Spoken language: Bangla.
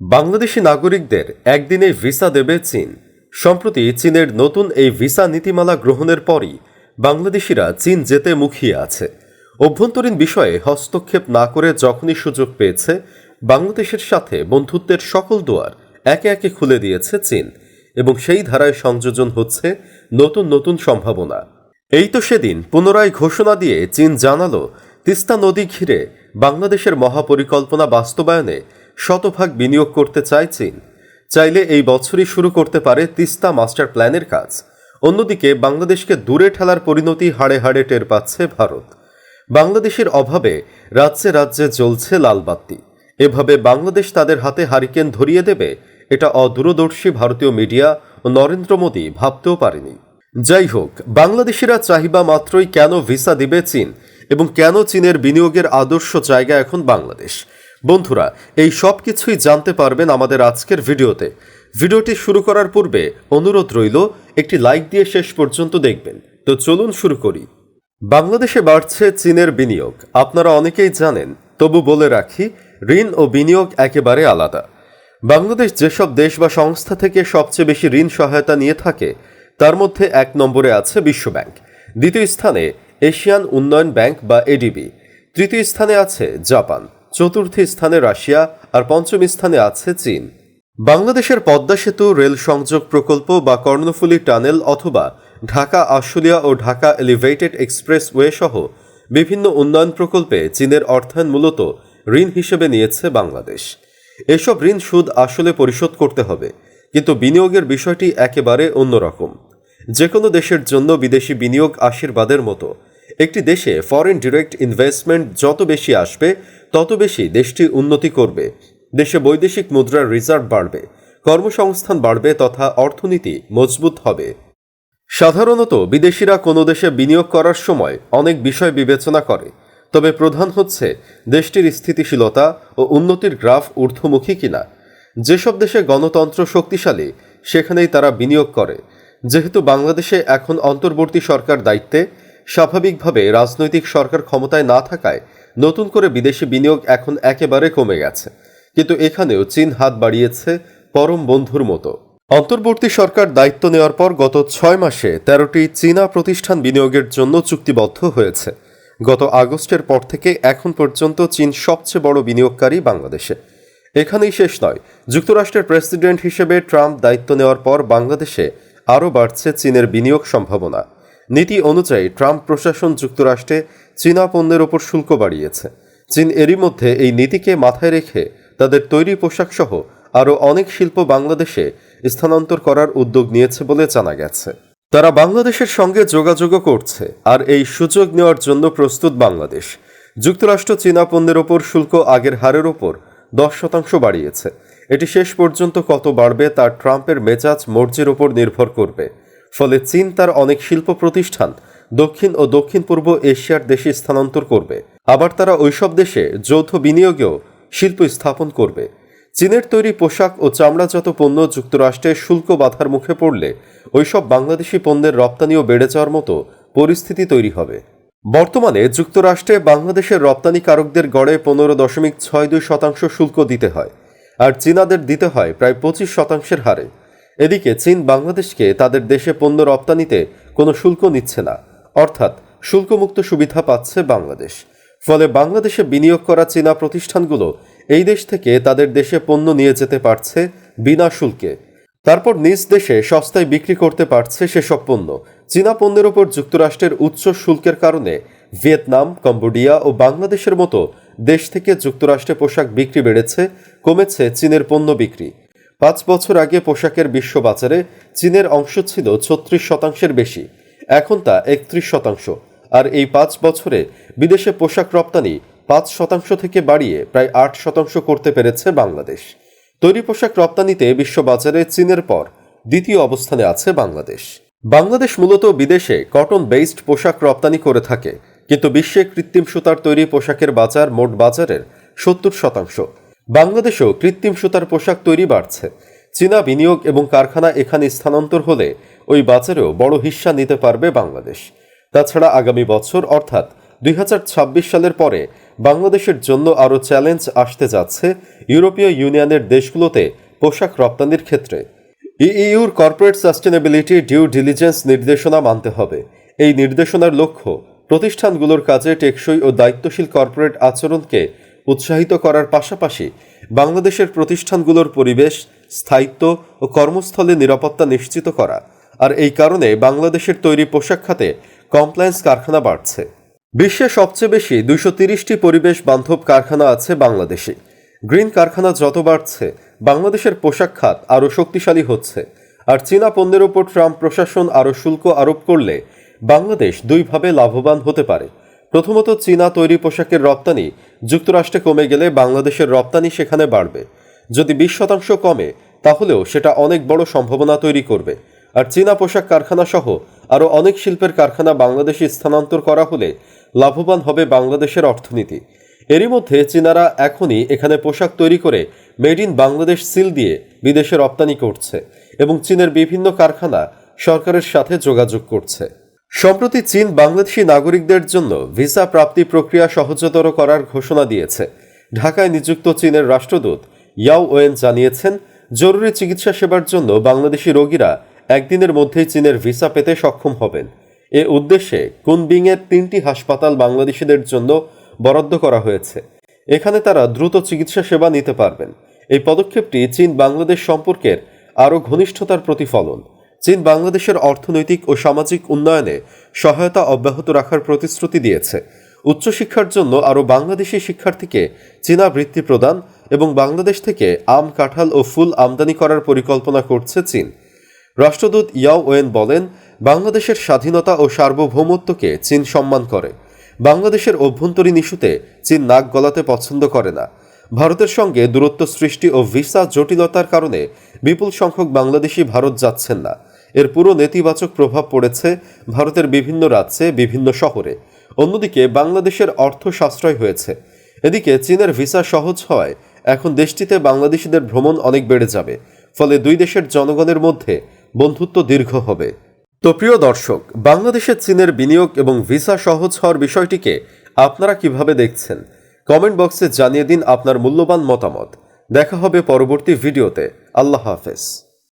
বাংলাদেশি নাগরিকদের একদিনে ভিসা দেবে চীন। সম্প্রতি চীনের নতুন এই ভিসা নীতিমালা গ্রহণের পরই বাংলাদেশিরা চীন যেতে মুখিয়ে আছে। অভ্যন্তরীণ বিষয়ে হস্তক্ষেপ না করে যখনই সুযোগ পেয়েছে, বাংলাদেশের সাথে বন্ধুত্বের সকল দুয়ার একে একে খুলে দিয়েছে চীন এবং সেই ধারায় সংযোজন হচ্ছে নতুন নতুন সম্ভাবনা। এই তো সেদিন পুনরায় ঘোষণা দিয়ে চীন জানালো, তিস্তা নদী ঘিরে বাংলাদেশের মহাপরিকল্পনা বাস্তবায়নে শতভাগ বিনিয়োগ করতে চায় চীন। চাইলে এই বছরই শুরু করতে পারে তিস্তা মাস্টার প্ল্যানের কাজ। অন্যদিকে বাংলাদেশকে দূরে ঠেলার পরিণতি হাড়ে হাড়ে টের পাচ্ছে ভারত। বাংলাদেশের অভাবে রাজ্যে রাজ্যে জ্বলছে লালবাত্তি এভাবে বাংলাদেশ তাদের হাতে হারিকেন ধরিয়ে দেবে, এটা অদূরদর্শী ভারতীয় মিডিয়া ও নরেন্দ্র মোদী ভাবতেও পারেনি। যাই হোক, বাংলাদেশিরা চাহিবা মাত্রই কেন ভিসা দিবে চীন? এবং কেন চীনের বিনিয়োগের আদর্শ জায়গা এখন বাংলাদেশ? বন্ধুরা, এই সব কিছুই জানতে পারবেন আমাদের আজকের ভিডিওতে। ভিডিওটি শুরু করার পূর্বে অনুরোধ রইল, একটি লাইক দিয়ে শেষ পর্যন্ত দেখবেন। তো চলুন শুরু করি। বাংলাদেশে বাড়ছে চীনের বিনিয়োগ। আপনারা অনেকেই জানেন, তবু বলে রাখি, ঋণ ও বিনিয়োগ একেবারে আলাদা। বাংলাদেশ যেসব দেশ বা সংস্থা থেকে সবচেয়ে বেশি ঋণ সহায়তা নিয়ে থাকে, তার মধ্যে এক নম্বরে আছে বিশ্বব্যাংক। দ্বিতীয় স্থানে এশিয়ান উন্নয়ন ব্যাংক বা এডিবি। তৃতীয় স্থানে আছে জাপান। চতুর্থ স্থানে রাশিয়া আর পঞ্চম স্থানে আছে চীন। বাংলাদেশের পদ্মা সেতু, রেল সংযোগ প্রকল্প বা কর্ণফুলী টানেল অথবা ঢাকা আশুলিয়া ও ঢাকা এলিভেটেড এক্সপ্রেসওয়ে সহ বিভিন্ন উন্নয়ন প্রকল্পে চীনের অর্থায়ন মূলত ঋণ হিসেবে নিয়েছে বাংলাদেশ। এসব ঋণ সুদ আসলে পরিশোধ করতে হবে, কিন্তু বিনিয়োগের বিষয়টি একেবারে অন্যরকম। যে কোনো দেশের জন্য বিদেশি বিনিয়োগ আশীর্বাদের মতো একটি দেশে ফরেন ডিরেক্ট ইনভেস্টমেন্ট যত বেশি আসবে, তত বেশি দেশটি উন্নতি করবে। দেশে বৈদেশিক মুদ্রার রিজার্ভ বাড়বে, কর্মসংস্থান বাড়বে তথা অর্থনীতি মজবুত হবে। সাধারণত বিদেশিরা কোনো দেশে বিনিয়োগ করার সময় অনেক বিষয় বিবেচনা করে, তবে প্রধান হচ্ছে দেশটির স্থিতিশীলতা ও উন্নতির গ্রাফ ঊর্ধ্বমুখী কিনা। যেসব দেশে গণতন্ত্র শক্তিশালী, সেখানেই তারা বিনিয়োগ করে। যেহেতু বাংলাদেশে এখন অন্তর্বর্তী সরকার দায়িত্বে স্বাভাবিকভাবে রাজনৈতিক সরকার ক্ষমতায় না থাকায় নতুন করে বিদেশি বিনিয়োগ এখন একেবারে কমে গেছে। কিন্তু এখানেও চীন হাত বাড়িয়েছে পরম বন্ধুর মতো। অন্তর্বর্তী সরকার দায়িত্ব নেওয়ার পর গত ছয় মাসে তেরোটি চীনা প্রতিষ্ঠান বিনিয়োগের জন্য চুক্তিবদ্ধ হয়েছে। গত আগস্টের পর থেকে এখন পর্যন্ত চীন সবচেয়ে বড় বিনিয়োগকারী বাংলাদেশে। এখানেই শেষ নয়, যুক্তরাষ্ট্রের প্রেসিডেন্ট হিসেবে ট্রাম্প দায়িত্ব নেওয়ার পর বাংলাদেশে আরও বাড়ছে চীনের বিনিয়োগ সম্ভাবনা। নীতি অনুযায়ী ট্রাম্প প্রশাসন যুক্তরাষ্ট্রে চীনা পণ্যের ওপর শুল্ক বাড়িয়েছে। চীন এরই মধ্যে এই নীতিকে মাথায় রেখে তাদের তৈরি পোশাক সহ আরও অনেক শিল্প বাংলাদেশে স্থানান্তর করার উদ্যোগ নিয়েছে বলে জানা গেছে। তারা বাংলাদেশের সঙ্গে যোগাযোগও করছে আর এই সুযোগ নেওয়ার জন্য প্রস্তুত বাংলাদেশ। যুক্তরাষ্ট্র চীনা পণ্যের ওপর শুল্ক আগের হারের ওপর দশ শতাংশ বাড়িয়েছে। এটি শেষ পর্যন্ত কত বাড়বে তা ট্রাম্পের মেজাজ মর্জির ওপর নির্ভর করবে। ফলে চীন তার অনেক শিল্প প্রতিষ্ঠান দক্ষিণ ও দক্ষিণ পূর্ব এশিয়ার দেশে স্থানান্তর করবে। আবার তারা ওইসব দেশে যৌথ বিনিয়োগেও শিল্প স্থাপন করবে। চীনের তৈরি পোশাক ও চামড়াজাত পণ্য যুক্তরাষ্ট্রে শুল্ক বাধার মুখে পড়লে ওইসব বাংলাদেশি পণ্যের রপ্তানিও বেড়ে যাওয়ার মতো পরিস্থিতি তৈরি হবে। বর্তমানে যুক্তরাষ্ট্রে বাংলাদেশের রপ্তানিকারকদের গড়ে পনেরো দশমিক ছয় দুই শতাংশ শুল্ক দিতে হয়, আর চীনাদের দিতে হয় প্রায় পঁচিশ শতাংশের হারে। এদিকে চীন বাংলাদেশকে তাদের দেশে পণ্য রপ্তানিতে কোনো শুল্ক নিচ্ছে না। অর্থাৎ শুল্কমুক্ত সুবিধা পাচ্ছে বাংলাদেশ। ফলে বাংলাদেশে বিনিয়োগ করা চীনা প্রতিষ্ঠানগুলো এই দেশ থেকে তাদের দেশে পণ্য নিয়ে যেতে পারছে বিনা শুল্কে। তারপর নিজ দেশে সস্তায় বিক্রি করতে পারছে সেসব পণ্য। চীনা পণ্যের ওপর যুক্তরাষ্ট্রের উচ্চ শুল্কের কারণে ভিয়েতনাম, কম্বোডিয়া ও বাংলাদেশের মতো দেশ থেকে যুক্তরাষ্ট্রে পোশাক বিক্রি বেড়েছে, কমেছে চীনের পণ্য বিক্রি। পাঁচ বছর আগে পোশাকের বিশ্ব বাজারে চীনের অংশ ছিল ছত্রিশ শতাংশের বেশি, এখন তা একত্রিশ শতাংশ। আর এই পাঁচ বছরে বিদেশে পোশাক রপ্তানি পাঁচ শতাংশ থেকে বাড়িয়ে প্রায় আট শতাংশ করতে পেরেছে বাংলাদেশ। তৈরি পোশাক রপ্তানিতে বিশ্ববাজারে চীনের পর দ্বিতীয় অবস্থানে আছে বাংলাদেশ। বাংলাদেশ মূলত বিদেশে কটন বেসড পোশাক রপ্তানি করে থাকে, কিন্তু বিশ্বে কৃত্রিম সুতার তৈরি পোশাকের বাজার মোট বাজারের সত্তর শতাংশ। বাংলাদেশেও কৃত্রিম সুতার পোশাক তৈরি বাড়ছে। চীনা বিনিয়োগ এবং কারখানা এখানে স্থানান্তর হলে ওই বাজারেও বড় হিস্সা নিতে পারবে বাংলাদেশ। তাছাড়া আগামী বছর, অর্থাৎ দুই হাজার ছাব্বিশ সালের পরে বাংলাদেশের জন্য আরও চ্যালেঞ্জ আসতে যাচ্ছে ইউরোপীয় ইউনিয়নের দেশগুলোতে পোশাক রপ্তানির ক্ষেত্রে। ইইউর কর্পোরেট সাস্টেনেবিলিটি ডিউ ডিলিজেন্স নির্দেশনা মানতে হবে। এই নির্দেশনার লক্ষ্য প্রতিষ্ঠানগুলোর কাজে টেকসই ও দায়িত্বশীল কর্পোরেট আচরণকে উৎসাহিত করার পাশাপাশি বাংলাদেশের প্রতিষ্ঠানগুলোর পরিবেশ, স্থায়িত্ব ও কর্মস্থলে নিরাপত্তা নিশ্চিত করা। আর এই কারণে বাংলাদেশের তৈরি পোশাক খাতে কমপ্লায়েন্স কারখানা বাড়ছে। বিশ্বে সবচেয়ে বেশি দুইশো তিরিশটি পরিবেশ বান্ধব কারখানা আছে বাংলাদেশে। গ্রিন কারখানা যত বাড়ছে, বাংলাদেশের পোশাক খাত আরও শক্তিশালী হচ্ছে। আর চীনা পণ্যের ওপর ট্রাম্প প্রশাসন আরও শুল্ক আরোপ করলে বাংলাদেশ দুইভাবে লাভবান হতে পারে। প্রথমত চীনা তৈরি পোশাকের রপ্তানি যুক্তরাষ্ট্রে কমে গেলে বাংলাদেশের রপ্তানি সেখানে বাড়বে। যদি বিশ শতাংশ কমে, তাহলেও সেটা অনেক বড় সম্ভাবনা তৈরি করবে। আর চীনা পোশাক কারখানা সহ আরও অনেক শিল্পের কারখানা বাংলাদেশে স্থানান্তর করা হলে লাভবান হবে বাংলাদেশের অর্থনীতি। এরই মধ্যে চীনারা এখনই এখানে পোশাক তৈরি করে মেড ইন বাংলাদেশ সিল দিয়ে বিদেশে রপ্তানি করছে এবং চীনের বিভিন্ন কারখানা সরকারের সাথে যোগাযোগ করছে। সম্প্রতি চীন বাংলাদেশি নাগরিকদের জন্য ভিসা প্রাপ্তি প্রক্রিয়া সহজতর করার ঘোষণা দিয়েছে। ঢাকায় নিযুক্ত চীনের রাষ্ট্রদূত ইয়াও ওয়েন জানিয়েছেন, জরুরি চিকিৎসা সেবার জন্য বাংলাদেশি রোগীরা একদিনের মধ্যেই চীনের ভিসা পেতে সক্ষম হবেন। এ উদ্দেশ্যে কুনবিংয়ের তিনটি হাসপাতাল বাংলাদেশিদের জন্য বরাদ্দ করা হয়েছে। এখানে তারা দ্রুত চিকিৎসা সেবা নিতে পারবেন। এই পদক্ষেপটি চীন বাংলাদেশ সম্পর্কের আরও ঘনিষ্ঠতার প্রতিফলন। চীন বাংলাদেশের অর্থনৈতিক ও সামাজিক উন্নয়নে সহায়তা অব্যাহত রাখার প্রতিশ্রুতি দিয়েছে। উচ্চশিক্ষার জন্য আরও বাংলাদেশি শিক্ষার্থীকে চীনা বৃত্তি প্রদান এবং বাংলাদেশ থেকে আম, কাঁঠাল ও ফুল আমদানি করার পরিকল্পনা করছে চীন। রাষ্ট্রদূত ইয়াও ওয়েন বলেন, বাংলাদেশের স্বাধীনতা ও সার্বভৌমত্বকে চীন সম্মান করে। বাংলাদেশের অভ্যন্তরীণ ইস্যুতে চীন নাক গলাতে পছন্দ করে না। ভারতের সঙ্গে দূরত্ব সৃষ্টি ও ভিসা জটিলতার কারণে বিপুল সংখ্যক বাংলাদেশি ভারত যাচ্ছেন না। এর পুরো নেতিবাচক প্রভাব পড়েছে ভারতের বিভিন্ন রাজ্যে, বিভিন্ন শহরে। অন্যদিকে বাংলাদেশের অর্থ সাশ্রয় হয়েছে। এদিকে চীনের ভিসা সহজ হওয়ায় এখন দেশটিতে বাংলাদেশিদের ভ্রমণ অনেক বেড়ে যাবে। ফলে দুই দেশের জনগণের মধ্যে বন্ধুত্ব দীর্ঘ হবে। তো প্রিয় দর্শক, বাংলাদেশে চীনের বিনিয়োগ এবং ভিসা সহজ হওয়ার বিষয়টিকে আপনারা কীভাবে দেখছেন? কমেন্ট বক্সে জানিয়ে দিন আপনার মূল্যবান মতামত। দেখা হবে পরবর্তী ভিডিওতে। আল্লাহ হাফেজ।